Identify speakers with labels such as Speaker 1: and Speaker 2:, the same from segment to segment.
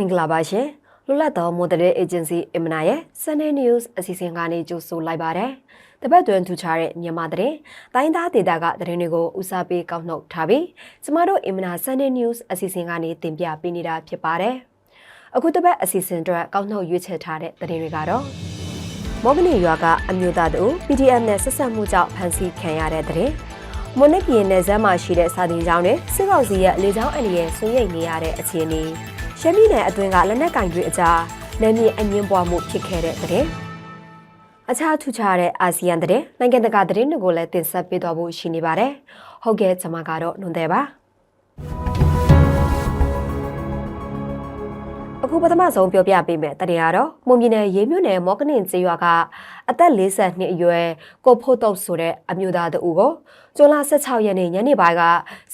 Speaker 1: င်္ဂလာပါရှင်လွတ်လပ်သောမိုဒယ်အေဂျင်စီအင်မနာရဲ့ Sunday News အစီအစဉ်ကနေကြိုဆိုလိုက်ပါတယ်တပတ်တွင်ထူခြားတဲ့မြန်မာသတင်းတိုင်းသားဒေသကသတင်းတွေကိုဦးစားပေးကောက်နှုတ်ထားပြီးကျမတို့အင်မနာ Sunday News အစီအစဉ်ကနေတင်ပြပေးနေတာဖြစ်ပါတယ်အခုတပတ်အစီအစဉ်အတွက်ကောက်နှုတ်ရွေးချယ်ထားတဲ့သတင်းတွေကတော့မော်ဂနီရွာကအမျိုးသားတို့ PDF နဲ့ဆက်ဆက်မှုကြောင့်ဖမ်းဆီးခံရတဲ့သတင်းမွန်နစ်ပြည်နယ်ဇမ်းမှာရှိတဲ့စာတင်ကျောင်းတွေစစ်ကောင်စီရဲ့လေကြောင်းအန္တရာယ်ဆွေးရိတ်နေရတဲ့အခြေအနေ ရှမ်းပြည်နယ်အတွင်းကလက်နက်ကင်တွေအကြားနယ်မြေအငင်းပွားမှုဖြစ်ခဲ့တဲ့တဲ့အခြားထူးခြားတဲ့အာဆီယံတဲ့နိုင်ငံတကာသတင်းတွေကိုလည်းတင်ဆက်ပေးသွားဖို့ရှိနေပါတယ်။ဟုတ်ကဲ့ကျွန်မကတော့နှွန်တယ်ပါ။အခုပထမဆုံးပြောပြပေးမယ်တရေကတော့မွန်ပြည်နယ်ရေးမြို့နယ်မော်ကနင်ကျေးရွာကအသက်42နှစ်အရွယ်ကိုဖို့တုတ်ဆိုတဲ့အမျိုးသားတဦးကိုဇွန်လ16ရက်နေ့ညနေပိုင်းက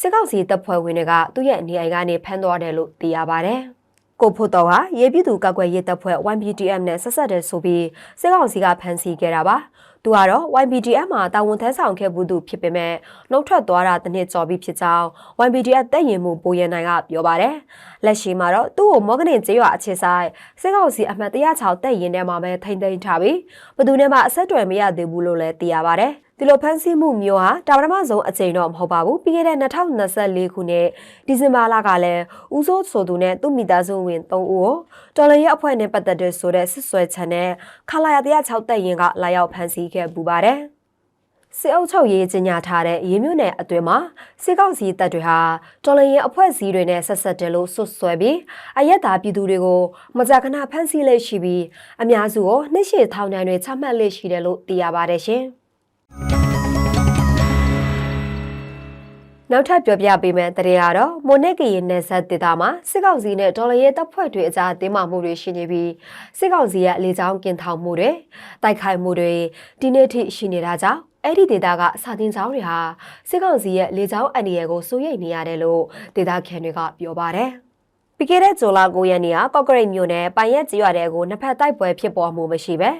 Speaker 1: စစ်ကောင်စီတပ်ဖွဲ့ဝင်တွေကသူ့ရဲ့နေအိမ်ကနေဖမ်းသွားတယ်လို့သိရပါတယ်။ ကိုဖို့တော်ဟာရေပြည်သူကောက်ွယ်ရေးတပ်ဖွဲ့ YPDM နဲ့ဆက်ဆက်တယ်ဆိုပြီးစစ်ကောင်စီကဖမ်းဆီးခဲ့တာပါသူကတော့ YPDM မှာတာဝန်ထမ်းဆောင်ခဲ့မှုသူဖြစ်ပေမဲ့နှုတ်ထွက်သွားတာတစ်နှစ်ကျော်ပြီဖြစ်ကြောင်း YPDM တပ်ရင်မှုပိုရနိုင်ကပြောပါတယ်လက်ရှိမှာတော့သူ့ကိုမော်ဂနင်ကျေးရွာအခြေဆိုင်စစ်ကောင်စီအမှတ်106တပ်ရင်ထဲမှာပဲထိမ့်သိမ်းထားပြီးဘသူနဲ့မှအဆက်အသွယ်မရသေးဘူးလို့လည်းသိရပါတယ် ဒီလိုဖမ်းဆီးမှုမျိုးဟာတာပထမဆုံးအကြိမ်တော့မဟုတ်ပါဘူးပြီးခဲ့တဲ့2024ခုနှစ်ဒီဇင်ဘာလကလည်းဦးစိုးဆိုသူနဲ့သူ့မိသားစုဝင်3ဦးကိုတော်လရဲ့အဖွဲ့နဲ့ပတ်သက်တဲ့ဆိုတဲ့စစ်ဆွဲချန်နဲ့ခလာရ106တပ်ရင်ကလာရောက်ဖမ်းဆီးခဲ့ပူပါတယ်စစ်အုပ်ချုပ်ရေးကြီးညာထားတဲ့ရေးမြို့နယ်အတွင်းမှာစစ်ကောင်စီတပ်တွေဟာတော်လရင်အဖွဲ့အစည်းတွေနဲ့ဆက်ဆက်တယ်လို့ဆွဆွဲပြီးအရက်သားပြည်သူတွေကိုမကြာခဏဖမ်းဆီးလက်ရှိပြီးအများစုကိုနှိရှိထောင်ဒဏ်တွေချမှတ်လက်ရှိတယ်လို့သိရပါတယ်ရှင်။ နောက်ထပ်ပြောပြပေးမယ့်တရေကတော့မိုနက်ကရင်နယ်ဆက်ဒေသမှာစစ်ကောင်စီနဲ့ဒေါ်လာရဲတပ်ဖွဲ့တွေအကြားတင်းမာမှုတွေရှိနေပြီးစစ်ကောင်စီရဲ့လေကြောင်းကင်ထောင်မှုတွေတိုက်ခိုက်မှုတွေဒီနေ့ထိရှိနေတာကြောင့်အဲ့ဒီဒေသကစာတင်ကျောင်းတွေဟာစစ်ကောင်စီရဲ့လေကြောင်းအန္တရာယ်ကိုစိုးရိမ်နေရတယ်လို့ဒေသခံတွေကပြောပါတယ်။ ပြီးခဲ့တဲ့ဇွန်လ9ရက်နေ့ကကော့ကရိတ်မြို့နယ်ပိုင်ရက်ကျေးရွာတဲ့ကိုနှစ်ဖက်တိုက်ပွဲဖြစ်ပေါ်မှုမရှိပဲ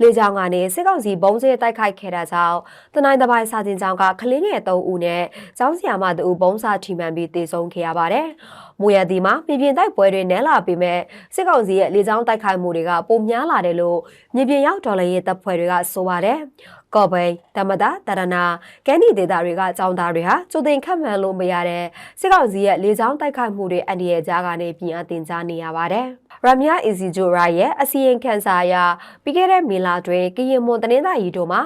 Speaker 1: လေကြောင်းကနေစစ်ကောင်စီဘုံစဲတိုက်ခိုက်ခဲ့တာကြောင့်တနိုင်းတပိုင်းစာတင်ကျောင်းကကလင်းငယ်3ဦးနဲ့ကျောင်းဆရာမ2ဦးဘုံစာထိမှန်ပြီးတေဆုံးခဲ့ရပါတယ်။မိုးရသည်မှာပြည်ပြင်တိုက်ပွဲတွေနဲလာပေမဲ့စစ်ကောင်စီရဲ့လေကြောင်းတိုက်ခိုက်မှုတွေကပုံများလာတယ်လို့မြေပြင်ရောက်ဒေါ်လာရေးတပ်ဖွဲ့တွေကဆိုပါတယ်။ကော့ဘိန်တမတာတရနာကန်းဒီဒေတာတွေကចောင်းသားတွေဟာကျိုတင်ခတ်မှန်လို့မရတဲ့စစ်ကောင်စီရဲ့လေကြောင်းတိုက်ခိုက်မှုတွေအန်ဒီရဲ့ကြားကနေပြင်အတင်ကြားနေရပါတယ်။ ရမယာအီစီဂျိုရာရဲ့အစီရင်ခံစာအရပြီးခဲ့တဲ့မေလတွင်ကရင်မွန်တနင်္သာရီတို့မှာ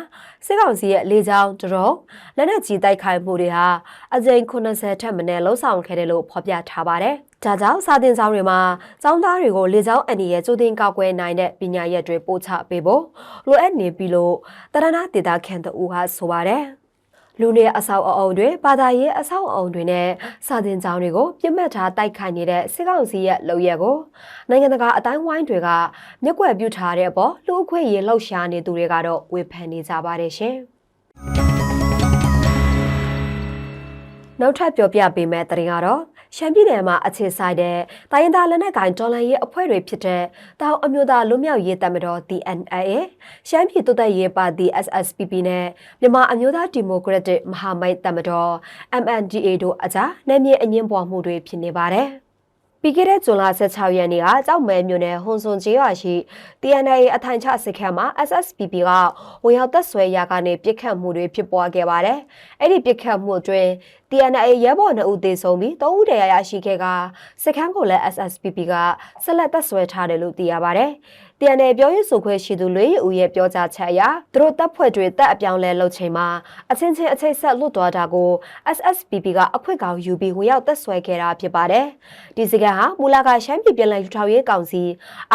Speaker 1: စစ်ကောင်စီရဲ့လေကြောင်းဒရုန်းလက်နက်ကြီးတိုက်ခိုက်မှုတွေဟာအကြိမ်80ထက်မနည်းလှုံ့ဆော်ခဲ့တယ်လို့ဖော်ပြထားပါတယ်။ဒါကြောင့်စာသင်ဆောင်တွေမှာကျောင်းသားတွေကိုလေကြောင်းအန်ဒီရဲ့ကြိုတင်ကောက်ွယ်နိုင်တဲ့ပညာရက်တွေပို့ချပေးဖို့လိုအပ်နေပြီလို့တရဏဒေတာခန်တူဟာဆိုပါတယ် လူနေအဆောက်အအုံတွေဘာသာရေးအဆောက်အအုံတွေနဲ့စာသင်ကျောင်းတွေကိုပြစ်မှတ်ထားတိုက်ခိုက်နေတဲ့စစ်ကောင်စီရဲ့လုပ်ရက်ကိုနိုင်ငံတကာအတိုင်းဝိုင်းတွေကမျက်ကွယ်ပြုထားတဲ့အပေါ်လူအခွင့်အရေးလှုပ်ရှားနေသူတွေကတော့ဝေဖန်နေကြပါတယ်ရှင်။ နောက်ထပ်ပြောပြပေးမယ့်သတင်းကတော့ရှမ်းပြည်နယ်မှာအခြေဆိုင်တဲ့တိုင်းရင်းသားလက်နက်ကိုင်ဒေါ်လာရေးအဖွဲ့တွေဖြစ်တဲ့တောင်အမျိုးသားလူမျိုးရေးတပ်မတော် DNA ရှမ်းပြည်တိုးတက်ရေးပါတီ SSPP နဲ့မြန်မာအမျိုးသားဒီမိုကရက်တစ်မဟာမိတ်တပ်မတော် MNDA တို့အကြားနယ်မြေအငင်းပွားမှုတွေဖြစ်နေပါတယ်။ပြီးခဲ့တဲ့ဇွန်လ16ရက်နေ့ကကြောက်မဲမြို့နယ်ဟွန်စွန်ကျေးရွာရှိ TNA အထိုင်ချစစ်ခန်းမှာ SSPP ကဝင်ရောက်သက်ဆွဲရာကနေပြစ်ခတ်မှုတွေဖြစ်ပွားခဲ့ပါတယ်။အဲ့ဒီပြစ်ခတ်မှုအတွင်း TNA ရဲဘော်2ဦးသေဆုံးပြီး3ဦးတရားရရှိခဲ့ကစစ်ခန်းကိုလည်း SSPP ကဆက်လက်သက်ဆွဲထားတယ်လို့သိရပါတယ်။ TNA ပြောရေးဆိုခွင့်ရှိသူလွေးဦးရဲ့ပြောကြားချက်အရသူတို့တပ်ဖွဲ့တွေတပ်အပြောင်းလဲလုပ်ချိန်မှာအချင်းချင်းအချိတ်ဆက်လွတ်သွားတာကို SSPP ကအခွင့်ကောင်းယူပြီးဝင်ရောက်တက်ဆွဲခဲ့တာဖြစ်ပါတယ်။ဒီစကန်ဟာမူလကရှမ်းပြည်ပြည်လည်ယူထောင်ရေးကောင်စီ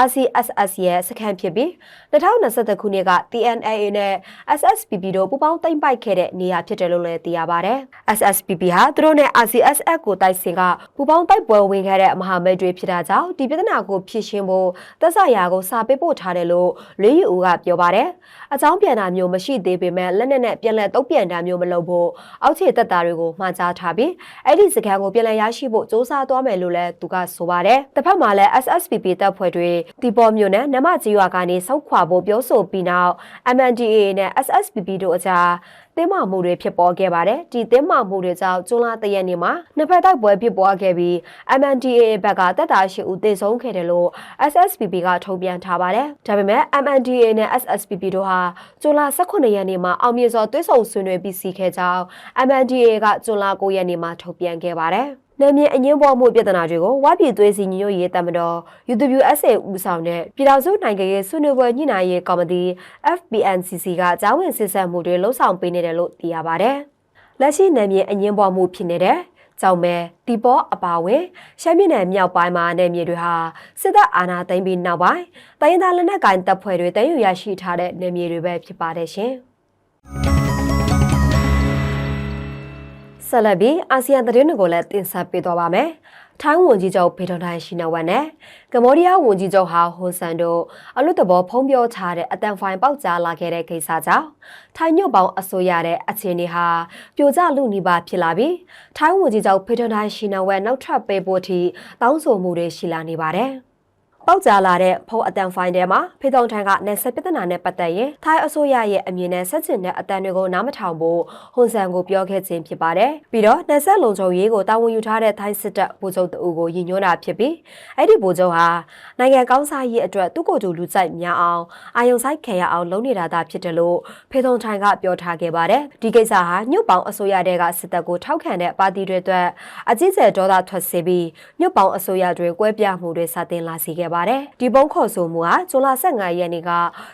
Speaker 1: RCSS ရဲ့စခန်းဖြစ်ပြီး2021ခုနှစ်က TNA နဲ့ SSPP တို့ပူးပေါင်းသိမ်းပိုက်ခဲ့တဲ့နေရာဖြစ်တယ်လို့လည်းသိရပါတယ်။ SSPP ဟာသူတို့နဲ့ RCSS ကိုတိုက်စင်ကပူးပေါင်းတိုက်ပွဲဝင်ခဲ့တဲ့မဟာမိတ်တွေဖြစ်တာကြောင့်ဒီပြဿနာကိုဖြေရှင်းဖို့သက်ဆိုင်ရာကိုစာပေးပို့ထားတယ်လို့လေးယူဦးကပြောပါတယ်။အကြောင်းပြန်တာမျိုးမရှိသေးပေမဲ့လက်နက်နဲ့ပြန်လည်တုံ့ပြန်တာမျိုးမလုပ်ဖို့အောက်ခြေတပ်သားတွေကိုမှာကြားထားပြီးအဲ့ဒီစကန်ကိုပြန်လည်ရရှိဖို့စ조사သွားမယ်လို့လည်းသူကဆိုပါတယ်။တစ်ဖက်မှာလည်း SSPP တပ်ဖွဲ့တွေတီပေါ်မြို့နယ်နမကြီးရွာကနေစောက်ခွာဖို့ပြောဆိုပြီးနောက် MNDAA နဲ့ SSPP တို့အကြား တင်းမာမှုတွေဖြစ်ပေါ်ခဲ့ပါတယ်ဒီတင်းမာမှုတွေကြောင့်ကျွန်းလာတရက်နေ့မှာနှစ်ဖက်တိုက်ပွဲဖြစ်ပွားခဲ့ပြီး MNDAA ဘက်ကတပ်သားရှိဦးတေဆုံးခဲ့တယ်လို့ SSPP ကထုတ်ပြန်ထားပါတယ်ဒါပေမဲ့ MNDAA နဲ့ SSPP တို့ဟာကျွန်းလာ18ရက်နေ့မှာအောင်မြင်စွာတွဲဆုံဆွေးနွေးပြီးစီခဲ့ကြောင်း MNDAA ကကျွန်းလာ9ရက်နေ့မှာထုတ်ပြန်ခဲ့ပါတယ်နယ်မြေအငင်းပွားမှုပြဿနာတွေကိုဝါပြည်သွေးစီညညရေးတမတော် UWSA ဦးဆောင်တဲ့ပြည်ထောင်စုနိုင်ငံရေးဆွေးနွေးပွဲညှိနှိုင်းရေးကော်မတီ FPNCC ကကြားဝင်စစ်ဆက်မှုတွေလှုံ့ဆော်ပေးနေတယ်လို့သိရပါတယ်။လက်ရှိနယ်မြေအငင်းပွားမှုဖြစ်နေတဲ့ကြောင့်ပဲဒီပေါ်အပါဝင်ရှမ်းပြည်နယ်မြောက်ပိုင်းမှာနယ်မြေတွေဟာစစ်တပ်အာဏာသိမ်းပြီးနောက်ပိုင်းတိုင်းဒေသလက်နက်ကိုင်တပ်ဖွဲ့တွေတည်ယူရရှိထားတဲ့နယ်မြေတွေပဲဖြစ်ပါတယ်ရှင်။ ဆက်လက်ပြီးအာဆီယံသတင်းတွေကိုလည်းတင်ဆက်ပေးသွားပါမယ်။ထိုင်းဝန်ကြီးချုပ်ဖေထုံထိုင်းရှိနဝတ်နဲ့ကမ္ဘောဒီးယားဝန်ကြီးချုပ်ဟာဟွန်ဆန်တို့အလွတ်တဘောဖုံးပြောထားတဲ့အတန်ဖိုင်ပေါက်ကြားလာခဲ့တဲ့ကိစ္စကြောင့်ထိုင်းညွတ်ပေါင်းအစိုးရတဲ့အခြေအနေဟာပြိုကျလူနီးပါဖြစ်လာပြီးထိုင်းဝန်ကြီးချုပ်ဖေထုံထိုင်းရှိနဝတ်နောက်ထပ်ပေးဖို့အထိတောင်းဆိုမှုတွေရှိလာနေပါတယ်။ ပေါက်ကြားလာတဲ့ဖုန်းအတန်ဖိုင်ထဲမှာဖေတုံထန်ကနယ်ဆက်ပြဿနာနဲ့ပတ်သက်ရင်ထိုင်းအစိုးရရဲ့အမြင်နဲ့ဆက်ကျင်တဲ့အတန်တွေကိုနားမထောင်ဖို့ဟွန်ဆန်ကိုပြောခဲ့ခြင်းဖြစ်ပါတယ်။ပြီးတော့နယ်ဆက်လုံခြုံရေးကိုတာဝန်ယူထားတဲ့ထိုင်းစစ်တပ်ဗိုလ်ချုပ်တအူကိုယဉ်ညွှန်းတာဖြစ်ပြီးအဲ့ဒီဗိုလ်ချုပ်ဟာနိုင်ငံကောင်းစားရေးအတွက်သူ့ကိုယ်သူလူကြိုက်များအောင်အာယုံဆိုင်ခဲရအောင်လုပ်နေတာသာဖြစ်တယ်လို့ဖေတုံထန်ကပြောထားခဲ့ပါတယ်။ဒီကိစ္စဟာညွတ်ပေါင်းအစိုးရတဲ့ကစစ်တပ်ကိုထောက်ခံတဲ့ပါတီတွေအတွက်အကြီးကျယ်ဒေါသထွက်စေပြီးညွတ်ပေါင်းအစိုးရတွေကွဲပြားမှုတွေစတင်လာစေခဲ့ပါတယ်။ဒီပုံခေါ်ဆိုမှုဟာဇွန်လ15ရက်နေ့က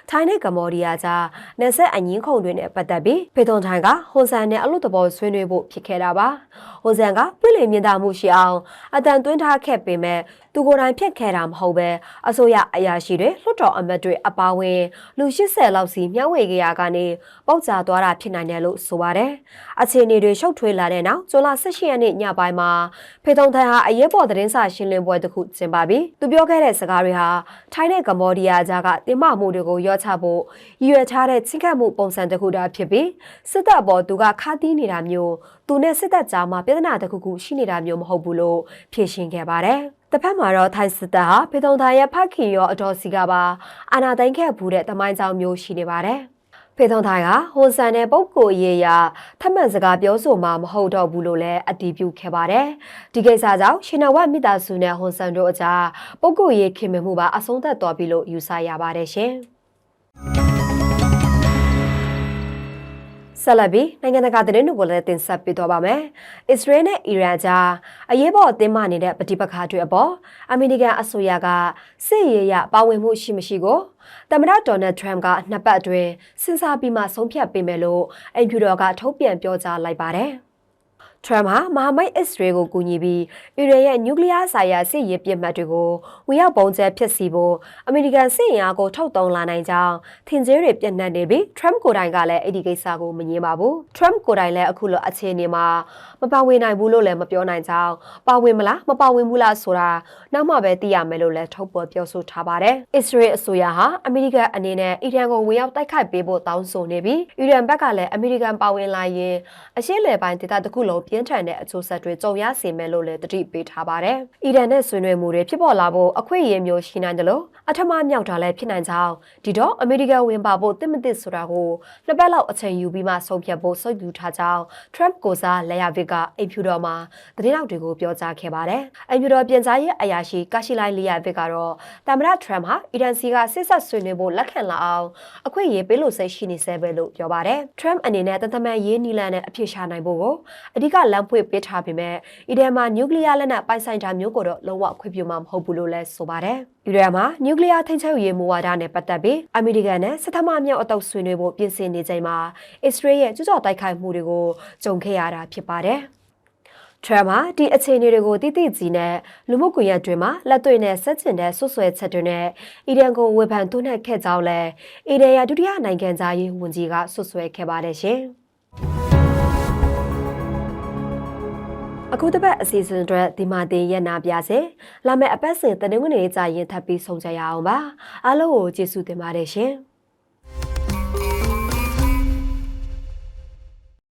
Speaker 1: ထိုင်းနဲ့ကမ္ဘောဒီးယားကြားနယ်စပ်အငင်းခုံတွေနဲ့ပတ်သက်ပြီးဖေသွန်ထိုင်ကဟွန်ဆန်နဲ့အလို့တဘောဆွေးနွေးဖို့ဖြစ်ခဲ့တာပါ။ဟွန်ဆန်ကပြည်လည်မြင့်တာမှုရှိအောင်အတန်သွင်းထားခဲ့ပေမဲ့သူကိုယ်တိုင်ဖြစ်ခဲ့တာမဟုတ်ပဲအစိုးရအရာရှိတွေလွှတ်တော်အမတ်တွေအပါအဝင်လူ80လောက်စီမျှဝေကြရကနေပေါက်ကြားသွားတာဖြစ်နိုင်တယ်လို့ဆိုပါတယ်။အခြေအနေတွေရှုပ်ထွေးလာတဲ့နောက်ဇွန်လ18ရက်နေ့ညပိုင်းမှာဖေထုံထန်ဟာအရေးပေါ်သတင်းစာရှင်းလင်းပွဲတစ်ခုကျင်းပပြီးသူပြောခဲ့တဲ့စကားတွေဟာထိုင်းနဲ့ကမ္ဘောဒီးယားကြားကတင်မမှုတွေကိုရော့ချဖို့ရည်ရွယ်ထားတဲ့ချင်းခတ်မှုပုံစံတစ်ခုတာဖြစ်ပြီးစစ်တပ်ပေါ်သူကခါတီးနေတာမျိုး သူနဲ့စစ်တပ်ကြားမှာပြဿနာတစ်ခုခုရှိနေတာမျိုးမဟုတ်ဘူးလို့ဖြေရှင်းခဲ့ပါတယ်။တစ်ဖက်မှာတော့ထိုင်းစစ်တပ်ဟာဖေတုံသားရဲ့ဖခင်ရောအတော်စီကပါအာနာသိန်းခဲ့ဘူးတဲ့တမိုင်းကြောင်မျိုးရှိနေပါတယ်။ဖေထုံထိုင်ကဟွန်ဆန်တဲ့ပုဂ္ဂိုလ်ရေးရထမှန်စကားပြောဆိုမှမဟုတ်တော့ဘူးလို့လည်းအတည်ပြုခဲ့ပါတယ်။ဒီကိစ္စကြောင့်ရှင်နဝတ်မိသားစုနဲ့ဟွန်ဆန်တို့အကြားပုဂ္ဂိုလ်ရေးခင်မမှုပါအဆုံးသတ်သွားပြီလို့ယူဆရပါတယ်ရှင်။ ဆက်လက်ပြီးနိုင်ငံတကာသတင်းတွေကိုလည်းတင်ဆက်ပေးသွားပါမယ်။အစ္စရေးနဲ့အီရန်ကြားအရေးပေါ်အသင်းမနေတဲ့ပဋိပက္ခတွေအပေါ်အမေရိကန်အစိုးရကစစ်ရေးရပါဝင်မှုရှိမရှိကိုသမ္မတဒေါ်နယ်ထရမ်ကနှစ်ပတ်အတွင်းစဉ်းစားပြီးမှဆုံးဖြတ်ပေးမယ်လို့အိမ်ဖြူတော်ကထုတ်ပြန်ပြောကြားလိုက်ပါတယ်။ ထရမ်ဟာမဟာမိတ်အစ္စရေးကိုကူညီပြီးအီရန်ရဲ့နျူကလ িয়ার ဆိုင်ရာစစ်ရေးပြစ်မှတ်တွေကိုဝင်ရောက်ပုံကျဲဖြစ်စီဖို့အမေရိကန်စစ်ရင်အားကိုထုတ်သုံးလာနိုင်ကြောင်းထင်ကြေးတွေပြန့်နှံ့နေပြီးထရမ်ကိုယ်တိုင်ကလည်းအဲ့ဒီကိစ္စကိုမငြင်းပါဘူးထရမ်ကိုယ်တိုင်လည်းအခုလိုအခြေအနေမှာမပါဝင်နိုင်ဘူးလို့လည်းမပြောနိုင်ကြောင်းပါဝင်မလားမပါဝင်ဘူးလားဆိုတာနောက်မှပဲသိရမယ်လို့လည်းထုတ်ပေါ်ပြောဆိုထားပါတယ်အစ္စရေးအစိုးရဟာအမေရိကန်အနေနဲ့အီရန်ကိုဝင်ရောက်တိုက်ခိုက်ပေးဖို့တောင်းဆိုနေပြီးအီရန်ဘက်ကလည်းအမေရိကန်ပါဝင်လာရင်အရှေ့လယ်ပိုင်းဒေသတစ်ခုလုံးပြင်းထန်တဲ့အကျိုးဆက်တွေကြုံရစေမယ်လို့လည်းတတိပေးထားပါတယ်။အီရန်နဲ့ဆွေးနွေးမှုတွေဖြစ်ပေါ်လာဖို့အခွင့်အရေးမျိုးရှိနိုင်တယ်လို့အထမမြောက်တာလည်းဖြစ်နိုင်ကြောင်းဒီတော့အမေရိကန်ဝင်ပါဖို့တစ်မတစ်ဆိုတာကိုနှစ်ပတ်လောက်အချိန်ယူပြီးမှဆုံးဖြတ်ဖို့စိတ်ကူထားကြောင်း Trump ကိုစားလက်ရဗစ်ကအိမ်ဖြူတော်မှာသတင်းတောက်တွေကိုပြောကြားခဲ့ပါတယ်။အိမ်ဖြူတော်ပြန်ကြားရေးအရာရှိကာရှိလိုက်လီယာဗစ်ကတော့တာမရ Trump ဟာအီရန်စီကစစ်ဆက်ဆွေးနွေးဖို့လက်ခံလာအောင်အခွင့်အရေးပေးလို့စိတ်ရှိနေဆဲပဲလို့ပြောပါတယ်။ Trump အနေနဲ့တသမန်ရေးနီလန်နဲ့အပြစ်ရှာနိုင်ဖို့ကိုအဓိကလမ်းဖွင့်ပေးထားပေမဲ့အီရန်မှာနျူကလ িয়ার လက်နက်ပိုင်ဆိုင်တာမျိုးကိုတော့လုံးဝခွင့်ပြုမှာမဟုတ်ဘူးလို့လည်းဆိုပါတယ်။အီရန်မှာနျူကလ িয়ার ထိန်းချုပ်ရေးမူဝါဒနဲ့ပတ်သက်ပြီးအမေရိကန်နဲ့စစ်သမားမြောက်အတုပ်ဆွေးနွေးဖို့ပြင်ဆင်နေချိန်မှာအစ္စရေးရဲ့ကျူးကျော်တိုက်ခိုက်မှုတွေကိုကြုံခဲ့ရတာဖြစ်ပါတယ်။ထရမ်ဟာဒီအခြေအနေတွေကိုတိတိကျကျနဲ့လူမှုကွန်ရက်တွေမှာလက်တွေ့နဲ့ဆက်ကျင်တဲ့ဆွဆွဲချက်တွေနဲ့အီရန်ကိုဝေဖန်သွင်းခဲ့ကြောင်းလဲအီရန်ရဲ့ဒုတိယနိုင်ငံသားရေးဝန်ကြီးကဆွဆွဲခဲ့ပါတယ်ရှင်။ အခုတစ်ပတ်အစီအစဉ်အတွက်ဒီမာတင်ရက်နာပြစေလာမယ့်အပတ်စဉ်တနင်္ဂနွေကြာရင်ထပ်ပြီးဆုံးကြရအောင်ပါအားလုံးကိုကျေးဇူးတင်ပါတယ်ရှင်